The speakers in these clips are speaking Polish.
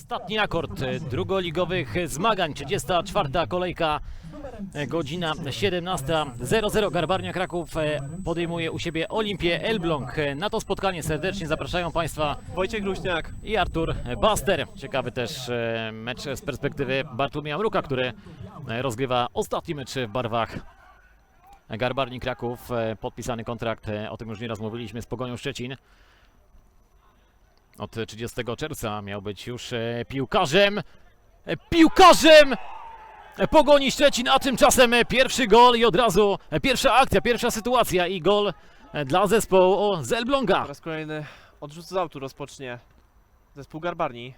Ostatni akord drugoligowych zmagań, 34. kolejka, godzina 17.00. Garbarnia Kraków e, podejmuje u siebie Olimpię Elbląg. Na to spotkanie serdecznie zapraszają Państwa Wojciech Gruśniak. i Artur Baster. Ciekawy też e, mecz z perspektywy Bartłomieja Mruka, który e, rozgrywa ostatni mecz w barwach Garbarni Kraków. Podpisany kontrakt, o tym już nieraz mówiliśmy, z Pogonią Szczecin. Od 30 czerwca miał być już e, piłkarzem. E, Piłkarzem! e, Pogoni Szczecin, a tymczasem pierwszy gol i od razu pierwsza akcja, pierwsza sytuacja i gol dla zespołu z Elbląga. Po raz kolejny odrzut z autu rozpocznie zespół Garbarni.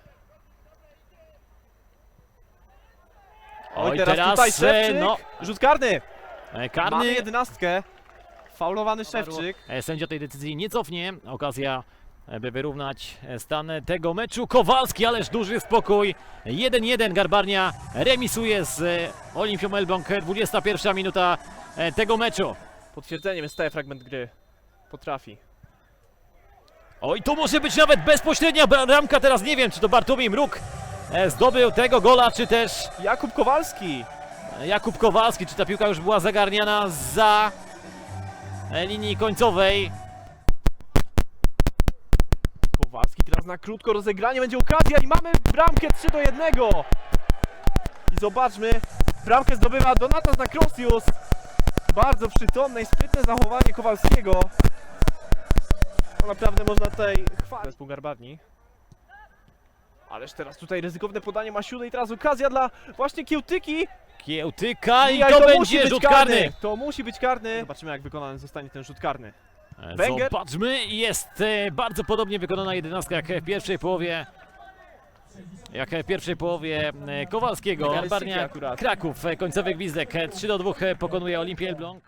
Oj, teraz, tutaj e, Szewczyk. no, Rzut karny. e, Mamy karny. jedenastkę. Faulowany Szewczyk. Sędzia tej decyzji nie cofnie. Okazja, by wyrównać e, stan tego meczu. Kowalski, ależ duży spokój. 1-1 Garbarnia remisuje z e, Olimpią Elbląg. 21 minuta e, tego meczu. Potwierdzeniem jest stały fragment gry. Potrafi. Oj, to może być nawet bezpośrednia bramka. Teraz nie wiem, czy to Bartłomiej Mruk e, zdobył tego gola, czy też Jakub Kowalski. Jakub Kowalski. Czy ta piłka już była zagarniana za e, linii końcowej. Kowalski teraz na krótko rozegranie będzie okazja i mamy bramkę 3 do 1. I zobaczmy, bramkę zdobywa Donatas na Krosius. Bardzo przytomne i sprytne zachowanie Kowalskiego. No naprawdę można tutaj chwalić zespół Garbarni. Ależ teraz tutaj ryzykowne podanie Masiuda i teraz okazja dla właśnie Kiełtyki. Kiełtyka i Mijaj, to musi będzie rzut karny. To musi być karny. Zobaczymy jak wykonany zostanie ten rzut karny. Węgier. Zobaczmy, jest e, bardzo podobnie wykonana jedenastka jak w pierwszej połowie. Jak w pierwszej połowie e, Kowalskiego, Barnia. Kraków, e, końcowy gwizdek, e, 3 do 2 pokonuje Olimpię Elbląg.